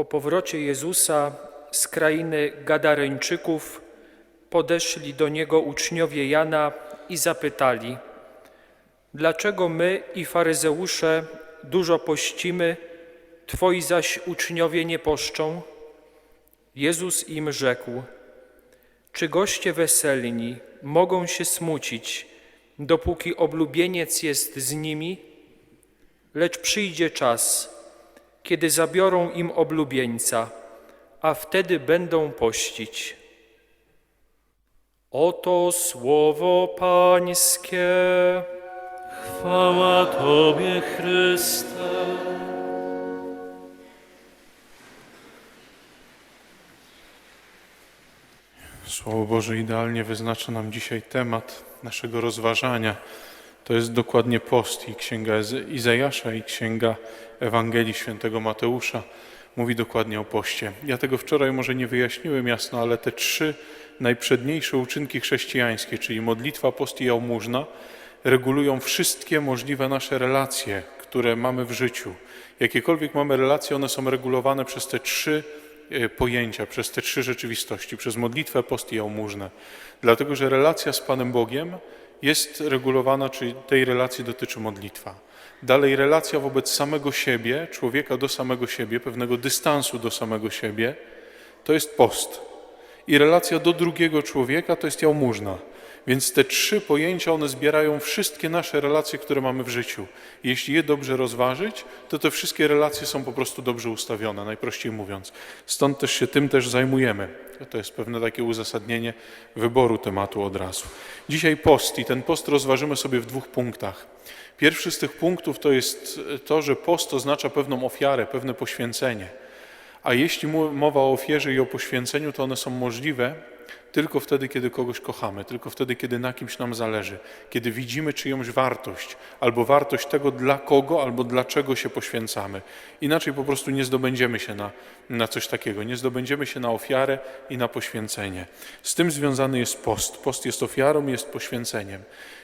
Po powrocie Jezusa z krainy Gadareńczyków podeszli do Niego uczniowie Jana i zapytali, dlaczego my i faryzeusze dużo pościmy, Twoi zaś uczniowie nie poszczą? Jezus im rzekł, czy goście weselni mogą się smucić, dopóki oblubieniec jest z nimi? Lecz przyjdzie czas, kiedy zabiorą im oblubieńca, a wtedy będą pościć. Oto słowo Pańskie. Chwała Tobie, Chryste. Słowo Boże idealnie wyznacza nam dzisiaj temat naszego rozważania. To jest dokładnie post i Księga Izajasza i Księga Ewangelii Świętego Mateusza mówi dokładnie o poście. Ja tego wczoraj może nie wyjaśniłem jasno, ale te trzy najprzedniejsze uczynki chrześcijańskie, czyli modlitwa, post i jałmużna, regulują wszystkie możliwe nasze relacje, które mamy w życiu. Jakiekolwiek mamy relacje, one są regulowane przez te trzy e, pojęcia, przez te trzy rzeczywistości, przez modlitwę, post i jałmużnę. Dlatego, że relacja z Panem Bogiem jest regulowana, czyli tej relacji dotyczy modlitwa. Dalej relacja wobec samego siebie, człowieka do samego siebie, pewnego dystansu do samego siebie, to jest post. I relacja do drugiego człowieka to jest jałmużna. Więc te trzy pojęcia, one zbierają wszystkie nasze relacje, które mamy w życiu. Jeśli je dobrze rozważyć, to te wszystkie relacje są po prostu dobrze ustawione, najprościej mówiąc. Stąd też się tym też zajmujemy. To jest pewne takie uzasadnienie wyboru tematu od razu. Dzisiaj post i ten post rozważymy sobie w dwóch punktach. Pierwszy z tych punktów to jest to, że post oznacza pewną ofiarę, pewne poświęcenie. A jeśli mowa o ofierze i o poświęceniu, to one są możliwe tylko wtedy, kiedy kogoś kochamy, tylko wtedy, kiedy na kimś nam zależy, kiedy widzimy czyjąś wartość, albo wartość tego, dla kogo, albo dlaczego się poświęcamy. Inaczej po prostu nie zdobędziemy się na, na coś takiego, nie zdobędziemy się na ofiarę i na poświęcenie. Z tym związany jest post. Post jest ofiarą, jest poświęceniem.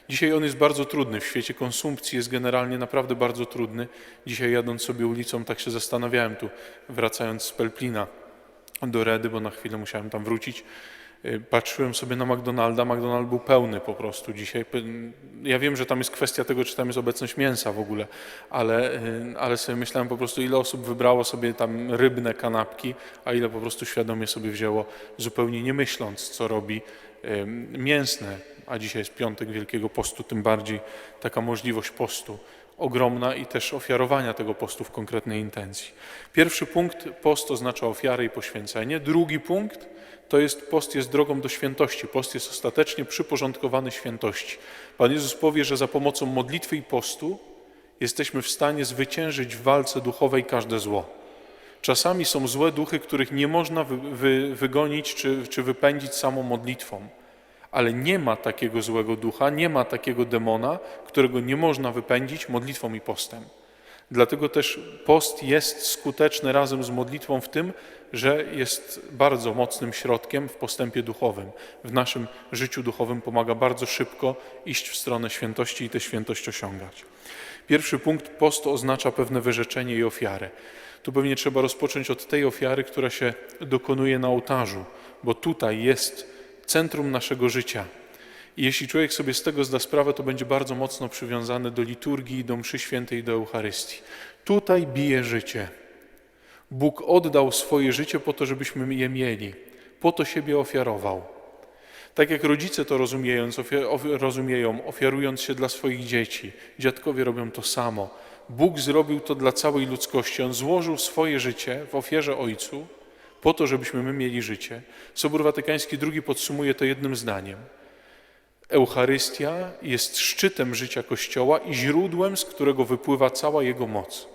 Dzisiaj on jest bardzo trudny, w świecie konsumpcji jest generalnie naprawdę bardzo trudny. Dzisiaj jadąc sobie ulicą, tak się zastanawiałem tu, wracając z Pelplina do Redy, bo na chwilę musiałem tam wrócić. Y, Patrzyłem sobie na McDonalda, McDonald był pełny po prostu dzisiaj. Ja wiem, że tam jest kwestia tego, czy tam jest obecność mięsa w ogóle, ale, y, ale sobie myślałem po prostu, ile osób wybrało sobie tam rybne kanapki, a ile po prostu świadomie sobie wzięło, zupełnie nie myśląc, co robi y, mięsne. A dzisiaj jest piątek Wielkiego Postu, tym bardziej taka możliwość postu ogromna i też ofiarowania tego postu w konkretnej intencji. Pierwszy punkt, post oznacza ofiarę i poświęcenie. Drugi punkt, to jest post jest drogą do świętości. Post jest ostatecznie przyporządkowany świętości. Pan Jezus powie, że za pomocą modlitwy i postu jesteśmy w stanie zwyciężyć w walce duchowej każde zło. Czasami są złe duchy, których nie można wy, wy, wygonić czy, czy wypędzić samą modlitwą. Ale nie ma takiego złego ducha, nie ma takiego demona, którego nie można wypędzić modlitwą i postem. Dlatego też post jest skuteczny razem z modlitwą w tym, że jest bardzo mocnym środkiem w postępie duchowym. W naszym życiu duchowym pomaga bardzo szybko iść w stronę świętości i tę świętość osiągać. Pierwszy punkt post oznacza pewne wyrzeczenie i ofiarę. Tu pewnie trzeba rozpocząć od tej ofiary, która się dokonuje na ołtarzu, bo tutaj jest centrum naszego życia. I jeśli człowiek sobie z tego zda sprawę, to będzie bardzo mocno przywiązany do liturgii, do mszy świętej, do Eucharystii. Tutaj bije życie. Bóg oddał swoje życie po to, żebyśmy je mieli. Po to siebie ofiarował. Tak jak rodzice to rozumiejąc, rozumieją, ofiarując się dla swoich dzieci, dziadkowie robią to samo. Bóg zrobił to dla całej ludzkości. On złożył swoje życie w ofierze Ojcu po to, żebyśmy my mieli życie. Sobór Watykański II podsumuje to jednym zdaniem. Eucharystia jest szczytem życia Kościoła i źródłem, z którego wypływa cała jego moc.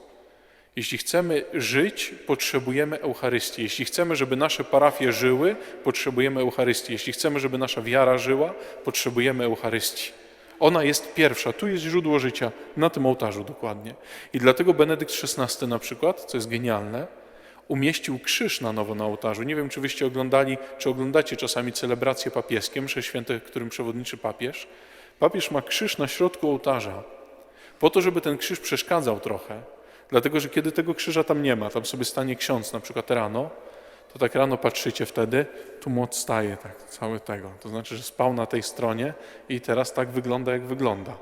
Jeśli chcemy żyć, potrzebujemy Eucharystii. Jeśli chcemy, żeby nasze parafie żyły, potrzebujemy Eucharystii. Jeśli chcemy, żeby nasza wiara żyła, potrzebujemy Eucharystii. Ona jest pierwsza, tu jest źródło życia, na tym ołtarzu dokładnie. I dlatego Benedykt XVI na przykład, co jest genialne, umieścił krzyż na nowo na ołtarzu. Nie wiem, czy wyście oglądali, czy oglądacie czasami celebracje papieskie, msze święte, którym przewodniczy papież. Papież ma krzyż na środku ołtarza, po to, żeby ten krzyż przeszkadzał trochę. Dlatego, że kiedy tego krzyża tam nie ma, tam sobie stanie ksiądz na przykład rano, to tak rano patrzycie wtedy, tu mu odstaje tak cały tego. To znaczy, że spał na tej stronie i teraz tak wygląda, jak wygląda.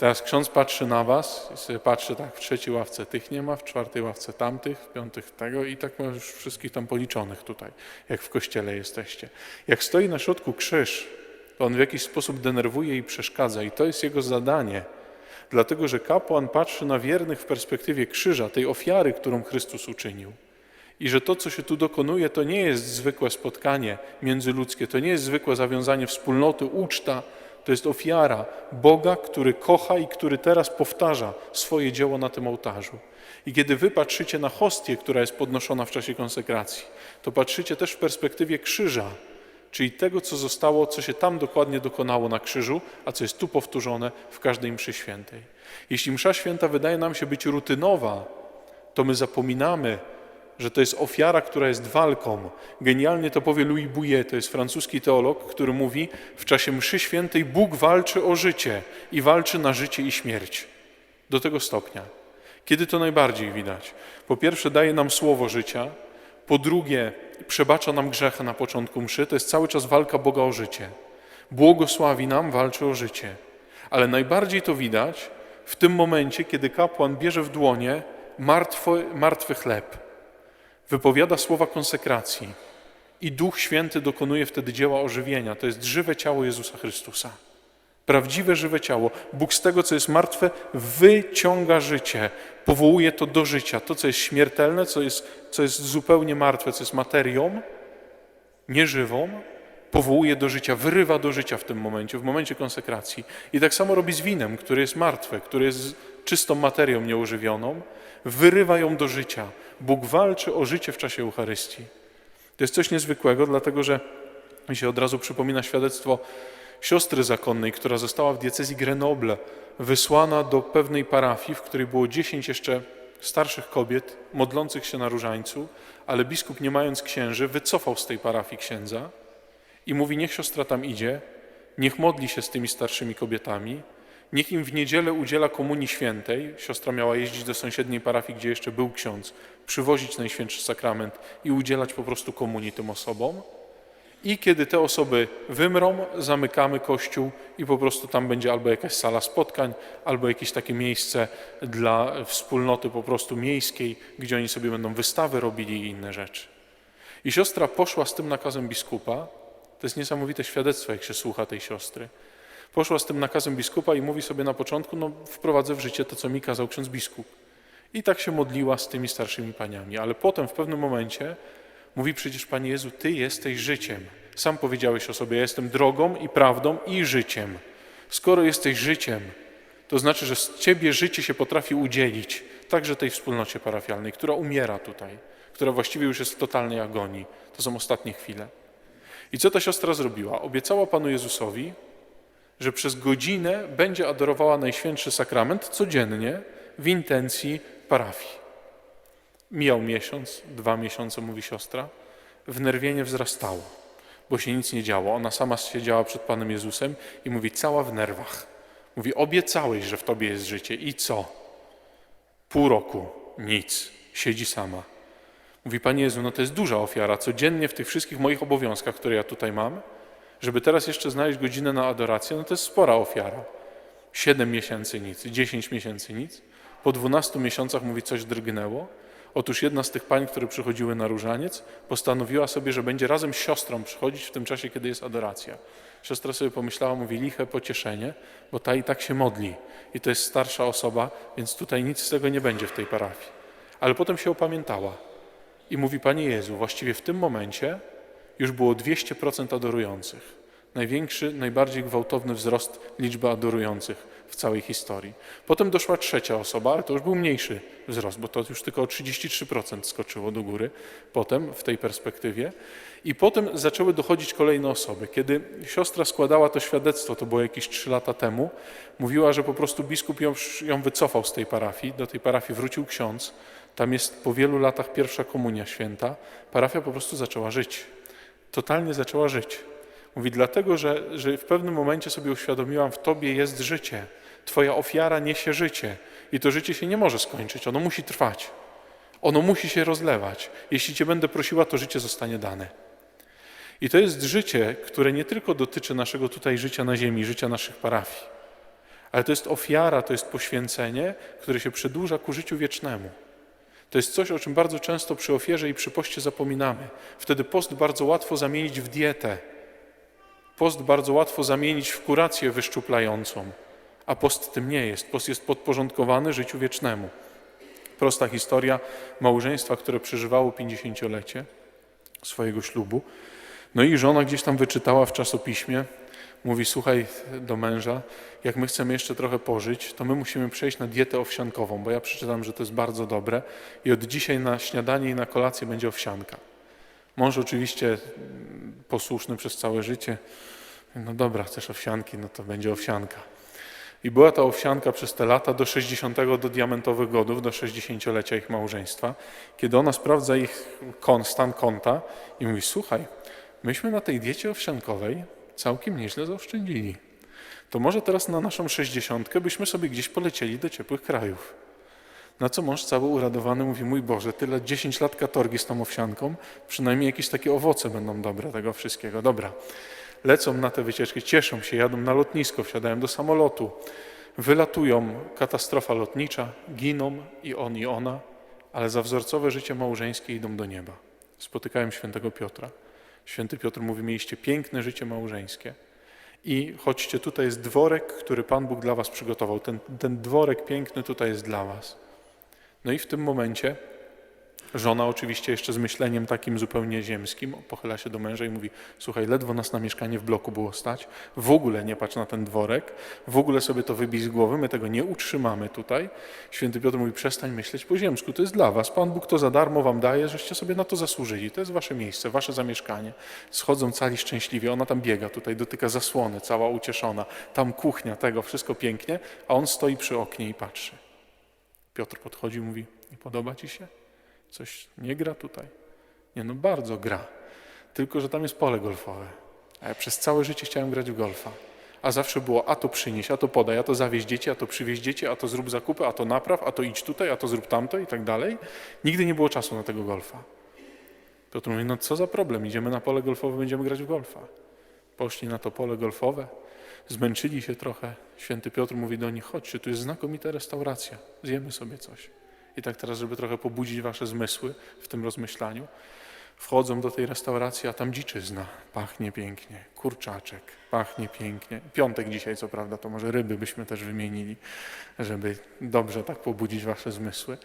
Teraz ksiądz patrzy na was i sobie patrzy tak, w trzeciej ławce tych nie ma, w czwartej ławce tamtych, w piątych tego i tak ma już wszystkich tam policzonych tutaj, jak w kościele jesteście. Jak stoi na środku krzyż, to on w jakiś sposób denerwuje i przeszkadza i to jest jego zadanie. Dlatego, że kapłan patrzy na wiernych w perspektywie krzyża, tej ofiary, którą Chrystus uczynił. I że to, co się tu dokonuje, to nie jest zwykłe spotkanie międzyludzkie, to nie jest zwykłe zawiązanie wspólnoty, uczta, to jest ofiara Boga, który kocha i który teraz powtarza swoje dzieło na tym ołtarzu. I kiedy wy patrzycie na hostię, która jest podnoszona w czasie konsekracji, to patrzycie też w perspektywie krzyża, czyli tego, co zostało, co się tam dokładnie dokonało na krzyżu, a co jest tu powtórzone w każdej mszy świętej. Jeśli msza święta wydaje nam się być rutynowa, to my zapominamy, że to jest ofiara, która jest walką. Genialnie to powie Louis Bouillet, to jest francuski teolog, który mówi, w czasie mszy świętej Bóg walczy o życie i walczy na życie i śmierć. Do tego stopnia. Kiedy to najbardziej widać? Po pierwsze daje nam słowo życia, po drugie przebacza nam grzechy na początku mszy, to jest cały czas walka Boga o życie. Błogosławi nam, walczy o życie. Ale najbardziej to widać w tym momencie, kiedy kapłan bierze w dłonie martwy, martwy chleb wypowiada słowa konsekracji i Duch Święty dokonuje wtedy dzieła ożywienia. To jest żywe ciało Jezusa Chrystusa. Prawdziwe żywe ciało. Bóg z tego, co jest martwe, wyciąga życie, powołuje to do życia. To, co jest śmiertelne, co jest, co jest zupełnie martwe, co jest materią nieżywą, powołuje do życia, wyrywa do życia w tym momencie, w momencie konsekracji. I tak samo robi z winem, które jest martwe, które jest czystą materią nieużywioną, wyrywa ją do życia. Bóg walczy o życie w czasie Eucharystii. To jest coś niezwykłego, dlatego że mi się od razu przypomina świadectwo siostry zakonnej, która została w diecezji Grenoble wysłana do pewnej parafii, w której było dziesięć jeszcze starszych kobiet modlących się na różańcu, ale biskup, nie mając księży, wycofał z tej parafii księdza i mówi: Niech siostra tam idzie, niech modli się z tymi starszymi kobietami, niech im w niedzielę udziela komunii świętej. Siostra miała jeździć do sąsiedniej parafii, gdzie jeszcze był ksiądz, przywozić Najświętszy Sakrament i udzielać po prostu komunii tym osobom. I kiedy te osoby wymrą, zamykamy kościół i po prostu tam będzie albo jakaś sala spotkań, albo jakieś takie miejsce dla wspólnoty po prostu miejskiej, gdzie oni sobie będą wystawy robili i inne rzeczy. I siostra poszła z tym nakazem biskupa. To jest niesamowite świadectwo, jak się słucha tej siostry. Poszła z tym nakazem biskupa i mówi sobie na początku, no wprowadzę w życie to, co mi kazał ksiądz biskup. I tak się modliła z tymi starszymi paniami. Ale potem w pewnym momencie mówi przecież Panie Jezu, Ty jesteś życiem. Sam powiedziałeś o sobie, ja jestem drogą i prawdą i życiem. Skoro jesteś życiem, to znaczy, że z Ciebie życie się potrafi udzielić, także tej wspólnocie parafialnej, która umiera tutaj, która właściwie już jest w totalnej agonii. To są ostatnie chwile. I co ta siostra zrobiła? Obiecała Panu Jezusowi, że przez godzinę będzie adorowała Najświętszy Sakrament codziennie w intencji parafii. Mijał miesiąc, dwa miesiące, mówi siostra. Wnerwienie wzrastało, bo się nic nie działo. Ona sama siedziała przed Panem Jezusem i mówi, cała w nerwach. Mówi, obiecałeś, że w Tobie jest życie. I co? Pół roku, nic. Siedzi sama. Mówi, Panie Jezu, no to jest duża ofiara. Codziennie w tych wszystkich moich obowiązkach, które ja tutaj mam, żeby teraz jeszcze znaleźć godzinę na adorację, no to jest spora ofiara. Siedem miesięcy nic, dziesięć miesięcy nic. Po dwunastu miesiącach, mówi, coś drgnęło. Otóż jedna z tych pań, które przychodziły na różaniec, postanowiła sobie, że będzie razem z siostrą przychodzić w tym czasie, kiedy jest adoracja. Siostra sobie pomyślała, mówi, liche pocieszenie, bo ta i tak się modli. I to jest starsza osoba, więc tutaj nic z tego nie będzie w tej parafii. Ale potem się opamiętała i mówi, Panie Jezu, właściwie w tym momencie już było 200% adorujących. Największy, najbardziej gwałtowny wzrost liczby adorujących w całej historii. Potem doszła trzecia osoba, ale to już był mniejszy wzrost, bo to już tylko o 33% skoczyło do góry potem w tej perspektywie. I potem zaczęły dochodzić kolejne osoby. Kiedy siostra składała to świadectwo, to było jakieś trzy lata temu, mówiła, że po prostu biskup ją, ją wycofał z tej parafii. Do tej parafii wrócił ksiądz. Tam jest po wielu latach pierwsza komunia święta. Parafia po prostu zaczęła żyć. Totalnie zaczęła żyć. Mówi, dlatego, że, że w pewnym momencie sobie uświadomiłam, w Tobie jest życie. Twoja ofiara niesie życie i to życie się nie może skończyć, ono musi trwać. Ono musi się rozlewać. Jeśli Cię będę prosiła, to życie zostanie dane. I to jest życie, które nie tylko dotyczy naszego tutaj życia na ziemi, życia naszych parafii, ale to jest ofiara, to jest poświęcenie, które się przedłuża ku życiu wiecznemu. To jest coś, o czym bardzo często przy ofierze i przy poście zapominamy. Wtedy post bardzo łatwo zamienić w dietę. Post bardzo łatwo zamienić w kurację wyszczuplającą, a post tym nie jest. Post jest podporządkowany życiu wiecznemu. Prosta historia małżeństwa, które przeżywało 50-lecie swojego ślubu. No i żona gdzieś tam wyczytała w czasopiśmie, mówi: Słuchaj do męża, jak my chcemy jeszcze trochę pożyć, to my musimy przejść na dietę owsiankową, bo ja przeczytam, że to jest bardzo dobre i od dzisiaj na śniadanie i na kolację będzie owsianka. Mąż oczywiście posłuszny przez całe życie. No dobra, chcesz owsianki, no to będzie owsianka. I była ta owsianka przez te lata do 60, do diamentowych godów, do 60-lecia ich małżeństwa, kiedy ona sprawdza ich kon, stan konta i mówi: Słuchaj, myśmy na tej diecie owsiankowej całkiem nieźle zaoszczędzili. To może teraz na naszą 60 byśmy sobie gdzieś polecieli do ciepłych krajów. Na co mąż cały uradowany mówi: Mój Boże, tyle 10 lat katorgi z tą owsianką, przynajmniej jakieś takie owoce będą dobre tego wszystkiego. Dobra. Lecą na te wycieczki, cieszą się, jadą na lotnisko, wsiadają do samolotu, wylatują, katastrofa lotnicza, giną i on i ona, ale za wzorcowe życie małżeńskie idą do nieba. Spotykają świętego Piotra. Święty Piotr mówi: Mieliście piękne życie małżeńskie. I chodźcie, tutaj jest dworek, który Pan Bóg dla was przygotował. Ten, ten dworek piękny tutaj jest dla was. No i w tym momencie żona oczywiście jeszcze z myśleniem takim zupełnie ziemskim pochyla się do męża i mówi słuchaj, ledwo nas na mieszkanie w bloku było stać, w ogóle nie patrz na ten dworek, w ogóle sobie to wybij z głowy, my tego nie utrzymamy tutaj. Święty Piotr mówi przestań myśleć po ziemsku, to jest dla was, Pan Bóg to za darmo wam daje, żeście sobie na to zasłużyli, to jest wasze miejsce, wasze zamieszkanie. Schodzą cali szczęśliwie, ona tam biega, tutaj dotyka zasłony, cała ucieszona, tam kuchnia, tego, wszystko pięknie, a on stoi przy oknie i patrzy. Piotr podchodzi i mówi: Nie podoba ci się? Coś nie gra tutaj? Nie, no bardzo gra. Tylko, że tam jest pole golfowe. A ja przez całe życie chciałem grać w golfa. A zawsze było, a to przynieś, a to podaj, a to zawieź dzieci, a to przywieź dzieci, a to zrób zakupy, a to napraw, a to idź tutaj, a to zrób tamto i tak dalej. Nigdy nie było czasu na tego golfa. Piotr mówi, no co za problem, idziemy na pole golfowe, będziemy grać w golfa. Poszli na to pole golfowe, zmęczyli się trochę. Święty Piotr mówi do nich, chodźcie, tu jest znakomita restauracja, zjemy sobie coś. I tak teraz, żeby trochę pobudzić wasze zmysły w tym rozmyślaniu, wchodzą do tej restauracji, a tam dziczyzna, pachnie pięknie, kurczaczek, pachnie pięknie. Piątek dzisiaj, co prawda, to może ryby byśmy też wymienili, żeby dobrze tak pobudzić wasze zmysły.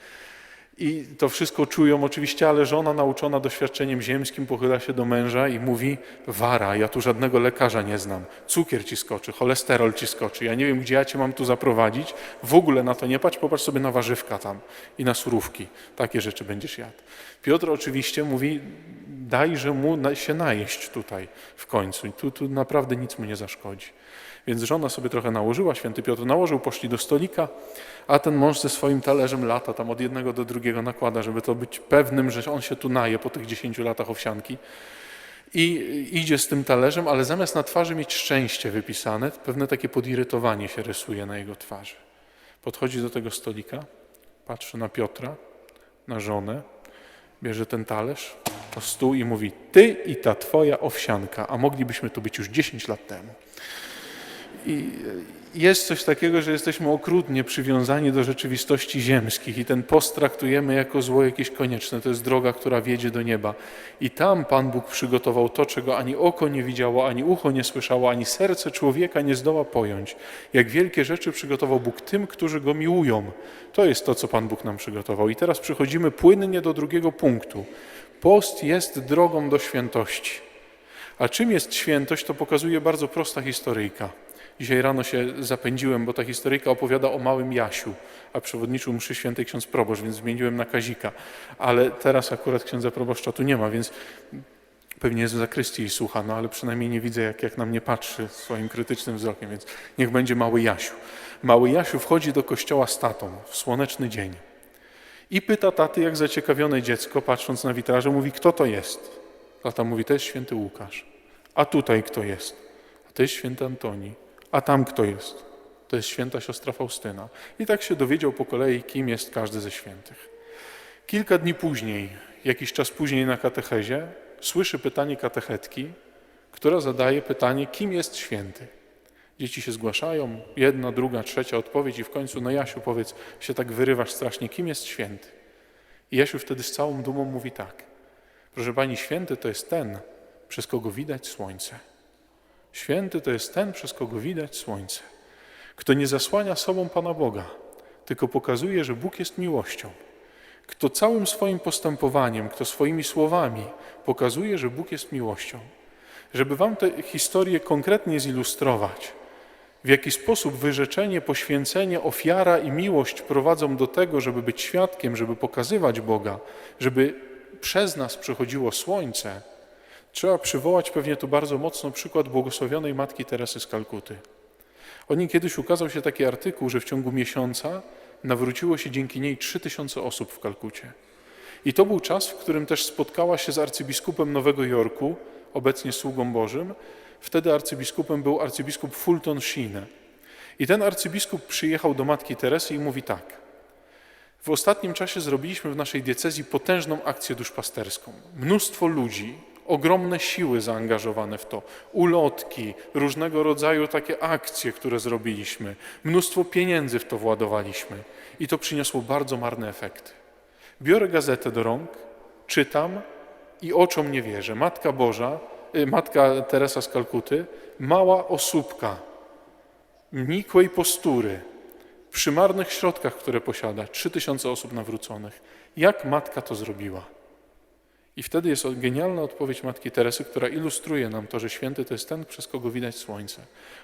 I to wszystko czują oczywiście, ale żona nauczona doświadczeniem ziemskim pochyla się do męża i mówi: Wara, ja tu żadnego lekarza nie znam. Cukier ci skoczy, cholesterol ci skoczy. Ja nie wiem, gdzie ja cię mam tu zaprowadzić. W ogóle na to nie patrz, popatrz sobie na warzywka tam i na surówki. Takie rzeczy będziesz jadł. Piotr oczywiście mówi: Dajże mu na- się najeść tutaj w końcu. Tu, tu naprawdę nic mu nie zaszkodzi. Więc żona sobie trochę nałożyła, święty Piotr nałożył, poszli do stolika, a ten mąż ze swoim talerzem lata tam od jednego do drugiego nakłada, żeby to być pewnym, że on się tu naje po tych 10 latach owsianki. I idzie z tym talerzem, ale zamiast na twarzy mieć szczęście wypisane, pewne takie podirytowanie się rysuje na jego twarzy. Podchodzi do tego stolika, patrzy na Piotra, na żonę, bierze ten talerz, to stół i mówi: Ty i ta twoja owsianka, a moglibyśmy tu być już 10 lat temu. I jest coś takiego, że jesteśmy okrutnie przywiązani do rzeczywistości ziemskich i ten post traktujemy jako zło jakieś konieczne. To jest droga, która wiedzie do nieba. I tam Pan Bóg przygotował to, czego ani oko nie widziało, ani ucho nie słyszało, ani serce człowieka nie zdoła pojąć. Jak wielkie rzeczy przygotował Bóg tym, którzy Go miłują. To jest to, co Pan Bóg nam przygotował. I teraz przechodzimy płynnie do drugiego punktu. Post jest drogą do świętości. A czym jest świętość, to pokazuje bardzo prosta historyjka. Dzisiaj rano się zapędziłem, bo ta historyjka opowiada o małym Jasiu, a przewodniczył mszy świętej ksiądz proboszcz, więc zmieniłem na Kazika. Ale teraz akurat księdza proboszcza tu nie ma, więc pewnie jest w zakrystii i słucha, no ale przynajmniej nie widzę, jak, jak na mnie patrzy swoim krytycznym wzrokiem, więc niech będzie mały Jasiu. Mały Jasiu wchodzi do kościoła z tatą w słoneczny dzień i pyta taty, jak zaciekawione dziecko, patrząc na witraże, mówi, kto to jest? Tata mówi, to jest święty Łukasz. A tutaj kto jest? A to jest święty Antoni. A tam kto jest? To jest święta siostra Faustyna. I tak się dowiedział po kolei, kim jest każdy ze świętych. Kilka dni później, jakiś czas później na katechezie, słyszy pytanie katechetki, która zadaje pytanie, kim jest święty. Dzieci się zgłaszają, jedna, druga, trzecia odpowiedź i w końcu, no Jasiu, powiedz, się tak wyrywasz strasznie, kim jest święty? I Jasiu wtedy z całą dumą mówi tak. Proszę Pani, święty to jest ten, przez kogo widać słońce. Święty to jest ten, przez kogo widać słońce. Kto nie zasłania sobą Pana Boga, tylko pokazuje, że Bóg jest miłością. Kto całym swoim postępowaniem, kto swoimi słowami pokazuje, że Bóg jest miłością. Żeby Wam tę historię konkretnie zilustrować, w jaki sposób wyrzeczenie, poświęcenie, ofiara i miłość prowadzą do tego, żeby być świadkiem, żeby pokazywać Boga, żeby przez nas przychodziło słońce, trzeba przywołać pewnie tu bardzo mocno przykład błogosławionej matki Teresy z Kalkuty. O niej kiedyś ukazał się taki artykuł, że w ciągu miesiąca nawróciło się dzięki niej 3000 osób w Kalkucie. I to był czas, w którym też spotkała się z arcybiskupem Nowego Jorku, obecnie sługą Bożym. Wtedy arcybiskupem był arcybiskup Fulton Sheen. I ten arcybiskup przyjechał do matki Teresy i mówi tak. W ostatnim czasie zrobiliśmy w naszej diecezji potężną akcję duszpasterską. Mnóstwo ludzi, ogromne siły zaangażowane w to, ulotki, różnego rodzaju takie akcje, które zrobiliśmy, mnóstwo pieniędzy w to władowaliśmy i to przyniosło bardzo marne efekty. Biorę gazetę do rąk, czytam i oczom nie wierzę. Matka Boża, y, matka Teresa z Kalkuty, mała osóbka, nikłej postury, przy marnych środkach, które posiada, 3000 osób nawróconych. Jak matka to zrobiła? I wtedy jest genialna odpowiedź Matki Teresy, która ilustruje nam to, że święty to jest ten, przez kogo widać słońce.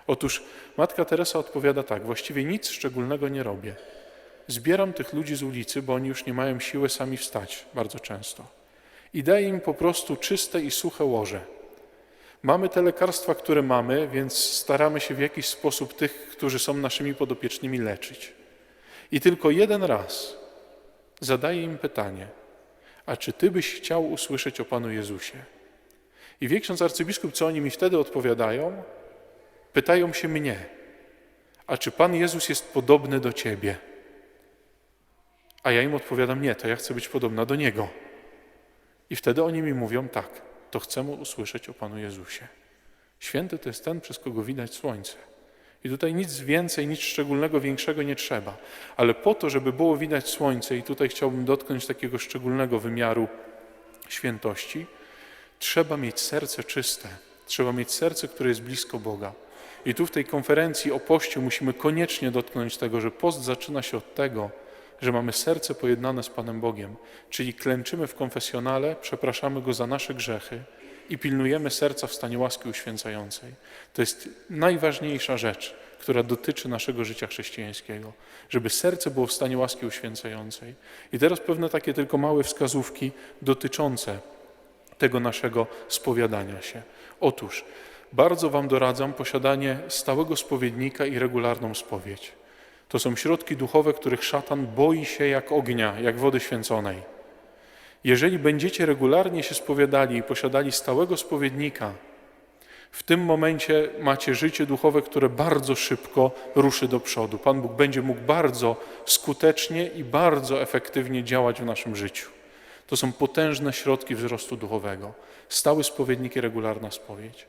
Otóż Matka Teresa odpowiada tak, właściwie nic szczególnego nie robię. Zbieram tych ludzi z ulicy, bo oni już nie mają siły sami wstać bardzo często. I daję im po prostu czyste i suche łoże. Mamy te lekarstwa, które mamy, więc staramy się w jakiś sposób tych, którzy są naszymi podopiecznymi, leczyć. I tylko jeden raz zadaję im pytanie – a czy ty byś chciał usłyszeć o Panu Jezusie? I wie ksiądz arcybiskup, co oni mi wtedy odpowiadają? Pytają się mnie, a czy Pan Jezus jest podobny do ciebie? A ja im odpowiadam, nie, to ja chcę być podobna do Niego. I wtedy oni mi mówią, tak, to chcemy usłyszeć o Panu Jezusie. Święty to jest ten, przez kogo widać słońce. I tutaj nic więcej, nic szczególnego, większego nie trzeba. Ale po to, żeby było widać słońce, i tutaj chciałbym dotknąć takiego szczególnego wymiaru świętości, trzeba mieć serce czyste. Trzeba mieć serce, które jest blisko Boga. I tu w tej konferencji o poście musimy koniecznie dotknąć tego, że post zaczyna się od tego, że mamy serce pojednane z Panem Bogiem, czyli klęczymy w konfesjonale, przepraszamy Go za nasze grzechy, i pilnujemy serca w stanie łaski uświęcającej. To jest najważniejsza rzecz, która dotyczy naszego życia chrześcijańskiego, żeby serce było w stanie łaski uświęcającej. I teraz pewne takie tylko małe wskazówki dotyczące tego naszego spowiadania się. Otóż bardzo Wam doradzam posiadanie stałego spowiednika i regularną spowiedź. To są środki duchowe, których szatan boi się jak ognia, jak wody święconej. Jeżeli będziecie regularnie się spowiadali i posiadali stałego spowiednika, w tym momencie macie życie duchowe, które bardzo szybko ruszy do przodu. Pan Bóg będzie mógł bardzo skutecznie i bardzo efektywnie działać w naszym życiu. To są potężne środki wzrostu duchowego. Stały spowiednik i regularna spowiedź.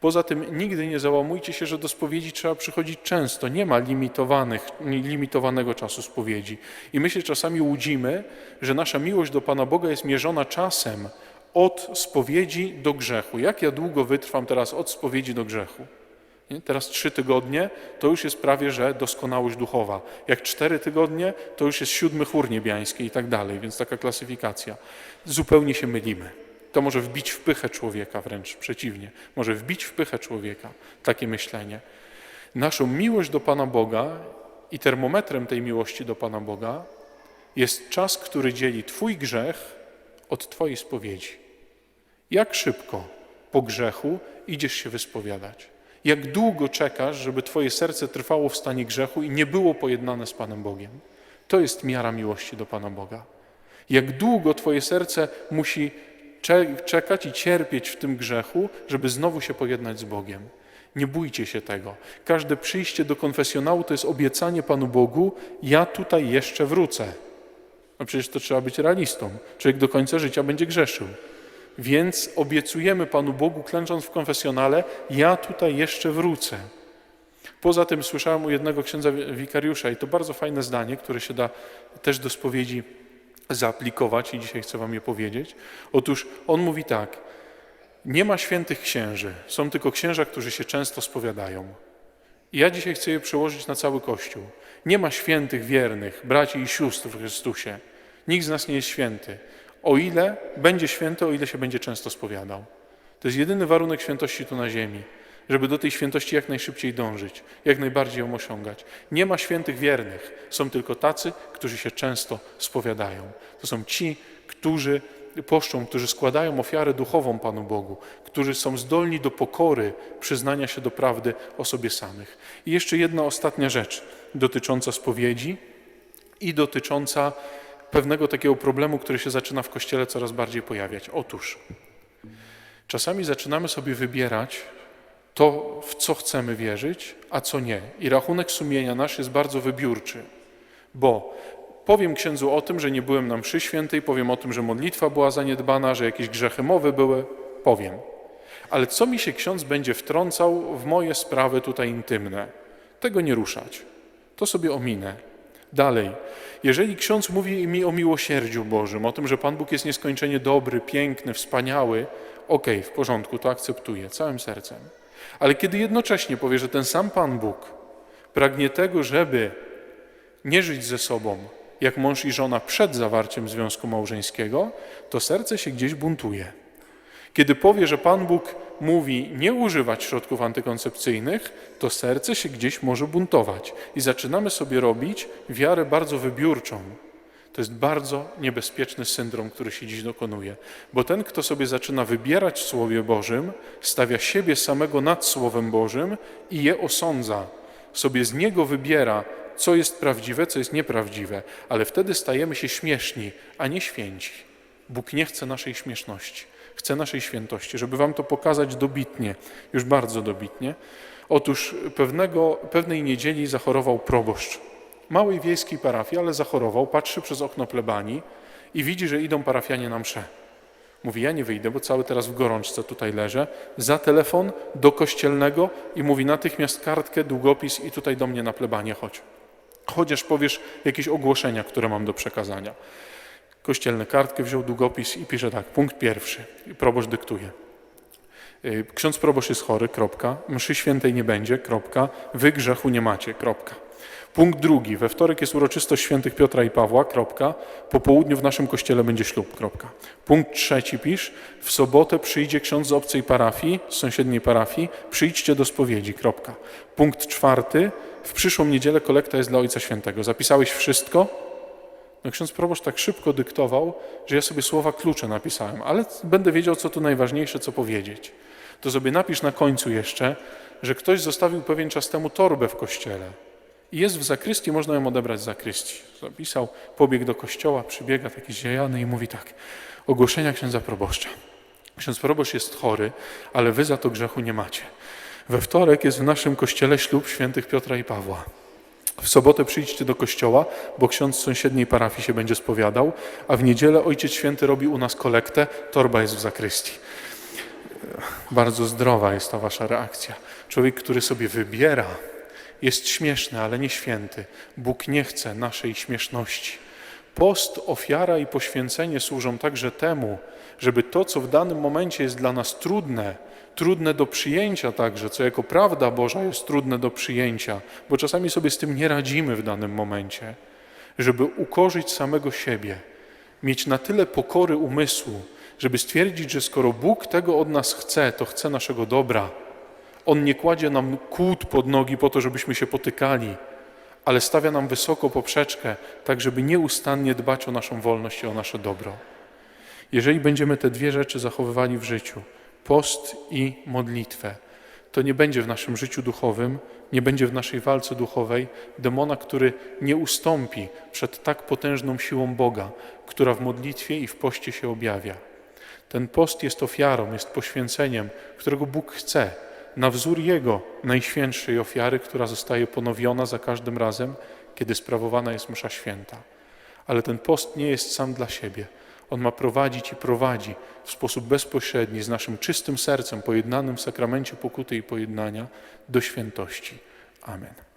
Poza tym nigdy nie załamujcie się, że do spowiedzi trzeba przychodzić często. Nie ma limitowanych, limitowanego czasu spowiedzi. I my się czasami łudzimy, że nasza miłość do Pana Boga jest mierzona czasem od spowiedzi do grzechu. Jak ja długo wytrwam teraz od spowiedzi do grzechu? Nie? Teraz trzy tygodnie to już jest prawie, że doskonałość duchowa. Jak cztery tygodnie to już jest siódmy chór niebiański i tak dalej, więc taka klasyfikacja. Zupełnie się mylimy. To może wbić w pychę człowieka, wręcz przeciwnie. Może wbić w pychę człowieka takie myślenie. Naszą miłość do Pana Boga i termometrem tej miłości do Pana Boga jest czas, który dzieli Twój grzech od Twojej spowiedzi. Jak szybko po grzechu idziesz się wyspowiadać? Jak długo czekasz, żeby Twoje serce trwało w stanie grzechu i nie było pojednane z Panem Bogiem? To jest miara miłości do Pana Boga. Jak długo Twoje serce musi czekać i cierpieć w tym grzechu, żeby znowu się pojednać z Bogiem. Nie bójcie się tego. Każde przyjście do konfesjonału to jest obiecanie Panu Bogu, ja tutaj jeszcze wrócę. No przecież to trzeba być realistą. Człowiek do końca życia będzie grzeszył. Więc obiecujemy Panu Bogu, klęcząc w konfesjonale, ja tutaj jeszcze wrócę. Poza tym słyszałem u jednego księdza wikariusza i to bardzo fajne zdanie, które się da też do spowiedzi zaaplikować i dzisiaj chcę wam je powiedzieć. Otóż on mówi tak, nie ma świętych księży, są tylko księża, którzy się często spowiadają. I ja dzisiaj chcę je przełożyć na cały Kościół. Nie ma świętych wiernych, braci i sióstr w Chrystusie. Nikt z nas nie jest święty. O ile będzie święty, o ile się będzie często spowiadał. To jest jedyny warunek świętości tu na ziemi, żeby do tej świętości jak najszybciej dążyć, jak najbardziej ją osiągać. Nie ma świętych wiernych, są tylko tacy, którzy się często spowiadają. To są ci, którzy poszczą, którzy składają ofiarę duchową Panu Bogu, którzy są zdolni do pokory, przyznania się do prawdy o sobie samych. I jeszcze jedna ostatnia rzecz dotycząca spowiedzi i dotycząca pewnego takiego problemu, który się zaczyna w Kościele coraz bardziej pojawiać. Otóż czasami zaczynamy sobie wybierać to, w co chcemy wierzyć, a co nie. I rachunek sumienia nasz jest bardzo wybiórczy, bo powiem księdzu o tym, że nie byłem na mszy świętej, powiem o tym, że modlitwa była zaniedbana, że jakieś grzechy mowy były, powiem. Ale co mi się ksiądz będzie wtrącał w moje sprawy tutaj intymne? Tego nie ruszać. To sobie ominę. Dalej, jeżeli ksiądz mówi mi o miłosierdziu Bożym, o tym, że Pan Bóg jest nieskończenie dobry, piękny, wspaniały, okej, w porządku, to akceptuję całym sercem. Ale kiedy jednocześnie powie, że ten sam Pan Bóg pragnie tego, żeby nie żyć ze sobą jak mąż i żona przed zawarciem związku małżeńskiego, to serce się gdzieś buntuje. Kiedy powie, że Pan Bóg mówi nie używać środków antykoncepcyjnych, to serce się gdzieś może buntować i zaczynamy sobie robić wiarę bardzo wybiórczą. To jest bardzo niebezpieczny syndrom, który się dziś dokonuje, bo ten, kto sobie zaczyna wybierać w Słowie Bożym, stawia siebie samego nad Słowem Bożym i je osądza. Sobie z niego wybiera, co jest prawdziwe, co jest nieprawdziwe, ale wtedy stajemy się śmieszni, a nie święci. Bóg nie chce naszej śmieszności, chce naszej świętości. Żeby wam to pokazać dobitnie, już bardzo dobitnie, otóż pewnego, pewnej niedzieli zachorował proboszcz małej wiejskiej parafii, ale zachorował, patrzy przez okno plebanii i widzi, że idą parafianie na mszę. Mówi, ja nie wyjdę, bo cały teraz w gorączce tutaj leżę, za telefon do kościelnego i mówi natychmiast kartkę, długopis i tutaj do mnie na plebanie chodź. Chociaż powiesz jakieś ogłoszenia, które mam do przekazania. Kościelny kartkę wziął długopis i pisze tak, punkt pierwszy. I proboszcz dyktuje. Y, Ksiądz proboszcz jest chory, kropka. Mszy świętej nie będzie, kropka. Wy grzechu nie macie, kropka. Punkt drugi. We wtorek jest uroczystość świętych Piotra i Pawła, kropka. Po południu w naszym kościele będzie ślub, kropka. Punkt trzeci pisz. W sobotę przyjdzie ksiądz z obcej parafii, z sąsiedniej parafii. Przyjdźcie do spowiedzi, kropka. Punkt czwarty. W przyszłą niedzielę kolekta jest dla Ojca Świętego. Zapisałeś wszystko? No ksiądz proboszcz tak szybko dyktował, że ja sobie słowa klucze napisałem, ale będę wiedział, co tu najważniejsze, co powiedzieć. To sobie napisz na końcu jeszcze, że ktoś zostawił pewien czas temu torbę w kościele i jest w zakrystii, można ją odebrać z zakrystii. Zapisał, pobiegł do kościoła, przybiega taki zjajany i mówi tak, ogłoszenia księdza proboszcza. Ksiądz proboszcz jest chory, ale wy za to grzechu nie macie. We wtorek jest w naszym kościele ślub świętych Piotra i Pawła. W sobotę przyjdźcie do kościoła, bo ksiądz z sąsiedniej parafii się będzie spowiadał, a w niedzielę Ojciec Święty robi u nas kolektę, torba jest w zakrystii. Bardzo zdrowa jest ta wasza reakcja. Człowiek, który sobie wybiera, jest śmieszny, ale nie święty. Bóg nie chce naszej śmieszności. Post, ofiara i poświęcenie służą także temu, żeby to, co w danym momencie jest dla nas trudne, trudne do przyjęcia także, co jako prawda Boża jest trudne do przyjęcia, bo czasami sobie z tym nie radzimy w danym momencie, żeby ukorzyć samego siebie, mieć na tyle pokory umysłu, żeby stwierdzić, że skoro Bóg tego od nas chce, to chce naszego dobra. On nie kładzie nam kłód pod nogi po to, żebyśmy się potykali, ale stawia nam wysoko poprzeczkę, tak żeby nieustannie dbać o naszą wolność i o nasze dobro. Jeżeli będziemy te dwie rzeczy zachowywali w życiu, post i modlitwę, to nie będzie w naszym życiu duchowym, nie będzie w naszej walce duchowej demona, który nie ustąpi przed tak potężną siłą Boga, która w modlitwie i w poście się objawia. Ten post jest ofiarą, jest poświęceniem, którego Bóg chce, na wzór Jego najświętszej ofiary, która zostaje ponowiona za każdym razem, kiedy sprawowana jest msza święta. Ale ten post nie jest sam dla siebie. On ma prowadzić i prowadzi w sposób bezpośredni, z naszym czystym sercem, pojednanym w sakramencie pokuty i pojednania, do świętości. Amen.